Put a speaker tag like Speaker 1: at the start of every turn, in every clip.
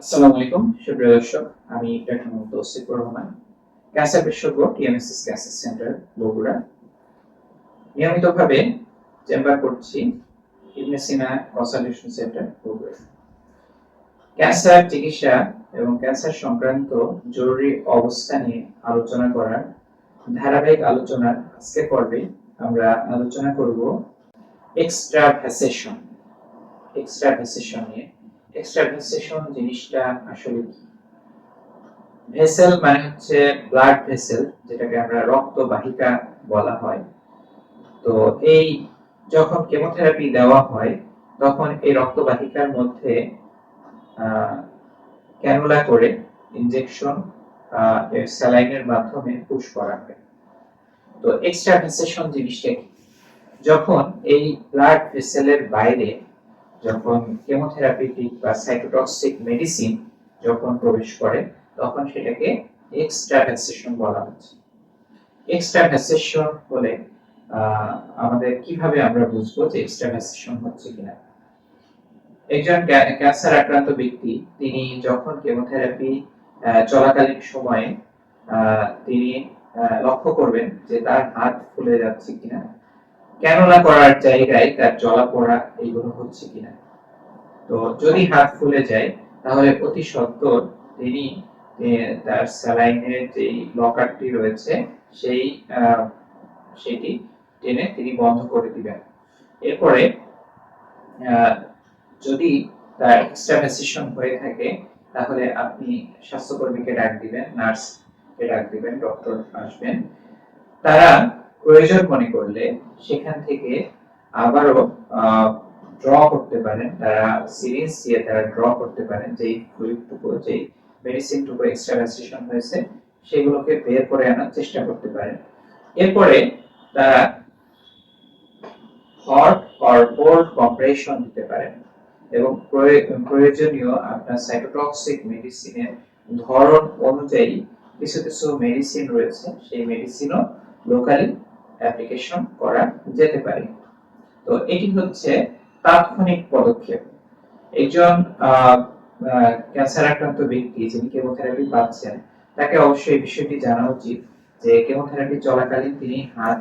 Speaker 1: আসসালামু আলাইকুম, সুপ্রিয় দর্শক, আমি ডাক্তার তৌসিফুর রহমান, ক্যান্সার বিশেষজ্ঞ টিএমএসএস ক্যান্সার সেন্টার, বগুড়া। নিয়মিতভাবে চেম্বার করছি Ibne Sina consultation centre, Bogura. Cancer চিকিৎসা এবং ক্যান্সার সংক্রান্ত জরুরি অবস্থা নিয়ে আলোচনা করার ধারাবাহিক আলোচনার আজকের পর্বে আমরা আলোচনা করব এক্সট্রা ভ্যাসেশন নিয়ে। এক্সট্রাভেসেশন জিনিসটা আসলে কি? ভেসেল মানে হচ্ছে ব্লাড ভেসেল যেটাকে আমরা রক্ত বাহিকা বলা হয়। তো এই যখন কেমোথেরাপি দেওয়া হয়, তখন এই রক্ত বাহিকার মধ্যে ক্যানুলা করে ইনজেকশন স্যালাইনের মাধ্যমে পুশ করা হয়। তো এক্সট্রাভেসেশন জিনিসটা কি? যখন এই ব্লাড ভেসেলের বাইরে যখন কেমোথেরাপিটিক বা সাইটোটক্সিক মেডিসিন যখন প্রবেশ করে, তখন সেটাকে এক্সট্রাভ্যাসেশন বলা হচ্ছে। এক্সট্রাভ্যাসেশন হলে আমাদের কীভাবে আমরা বুঝব যে এক্সট্রাভ্যাসেশন হচ্ছে কিনা? একজন ক্যান্সার আক্রান্ত ব্যক্তি, তিনি যখন কেমোথেরাপি চলাকালীন সময়ে তিনি লক্ষ্য করবেন যে তার হাত ফুলে যাচ্ছে কিনা। ক্যানোলা করার জায়গায় তার জলা পড়া এইগুলো হচ্ছে কিনা? তো যদি হাত ফুলে যায়, তাহলে অতি সত্বর তিনি তার স্যালাইনের যে লকারটি রয়েছে, সেই সেটি টেনে তিনি বন্ধ করে দিবেন। এরপরে যদি তার এক্সট্রা এক্সট্রাভেসেশন হয়ে থাকে, তাহলে আপনি স্বাস্থ্যকর্মীকে ডাক দিবেন নার্সকে ডাক দিবেন ডক্টর আসবেন। তারা প্রয়োজন মনে করলে সেখান থেকে আবারও ড্র করতে পারেন। তারা সিরিজ দিয়ে তারা ড্র করতে পারেন। যে ফ্লুইডটুকু যে মেডিসিনটুকু এক্সট্রাভাসেশন হয়েছে, সেগুলোকে বের করে আনার চেষ্টা করতে পারেন। এরপরে তারা হট অর কোল্ড কম্প্রেশন দিতে পারেন এবং প্রয়োজনীয় আপনার সাইটোটক্সিক মেডিসিনের ধরন অনুযায়ী কিছু কিছু মেডিসিন রয়েছে। সেই মেডিসিনও লোকালি অ্যাপ্লিকেশন করা যেতে পারে। তো এটি হচ্ছে তাৎক্ষণিক পদক্ষেপ। একজন ক্যান্সার আক্রান্ত ব্যক্তি যিনি কেমোথেরাপি পাচ্ছেন, তাকে অবশ্যই বিষয়টি জানা উচিত যে কেমোথেরাপি চলাকালীন তিনি হাত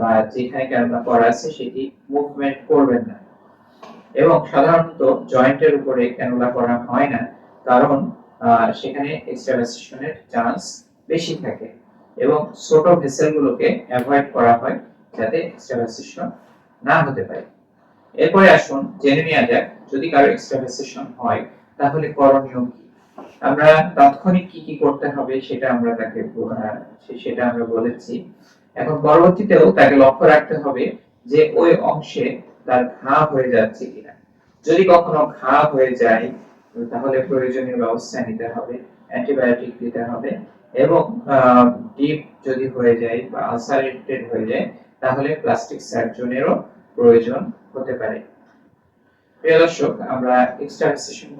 Speaker 1: বা যেখানে ক্যানোলা করা আছে, সেটি মুভমেন্ট করবেন না। এবং সাধারণত জয়েন্টের উপরে ক্যানোলা করা হয় না, কারণ সেখানে এক্সট্রাভাসেশনের চান্স বেশি থাকে। এবং ছোট ভেসেলগুলোকে অ্যাভয়েড করা হয় যাতে এক্সট্রাভাসেশন না হতে পারে। এরপরে আসুন জেনে নেওয়া যাক, যদি কারও এক্সট্রাভাসেশন হয়, তাহলে করণীয় কি? আমরা তাৎক্ষণিক কি কি করতে হবে সেটা আমরা তাকে সেটা আমরা বলেছি। এখন পরবর্তীতেও তাকে লক্ষ্য রাখতে হবে যে ওই অংশে তার ঘা হয়ে যাচ্ছে কিনা। যদি কখনো ঘা হয়ে যায় তাহলে প্রয়োজনীয় ব্যবস্থা নিতে হবে, অ্যান্টিবায়োটিক দিতে হবে এবং ডিপ যদি হয়ে যায় বা আলসারেটেড হয়ে যায়, তাহলে প্লাস্টিক সার্জনেরও প্রয়োজন হতে পারে। প্রিয় দর্শক, আমরা এক্সট্রাভেসেশন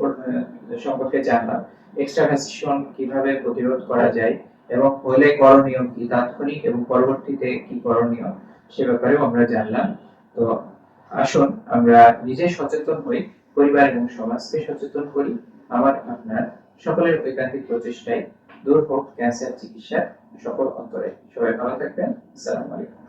Speaker 1: সম্পর্কে জানলাম। এক্সট্রাভেসেশন কীভাবে প্রতিরোধ করা যায় এবং হলে করণীয় কি, তাৎক্ষণিক এবং পরবর্তীতে কি করণীয় সে ব্যাপারেও আমরা জানলাম। তো আসুন, আমরা নিজে সচেতন হই। পরিবার এবং সমাজকে সচেতন করি। আমার আপনার সকলের ঐকান্তিক প্রচেষ্টায় দূর হোক, ক্যান্সার, চিকিৎসা, সকল অন্তরে। সবাই ভালো থাকবেন। আসসালামু আলাইকুম।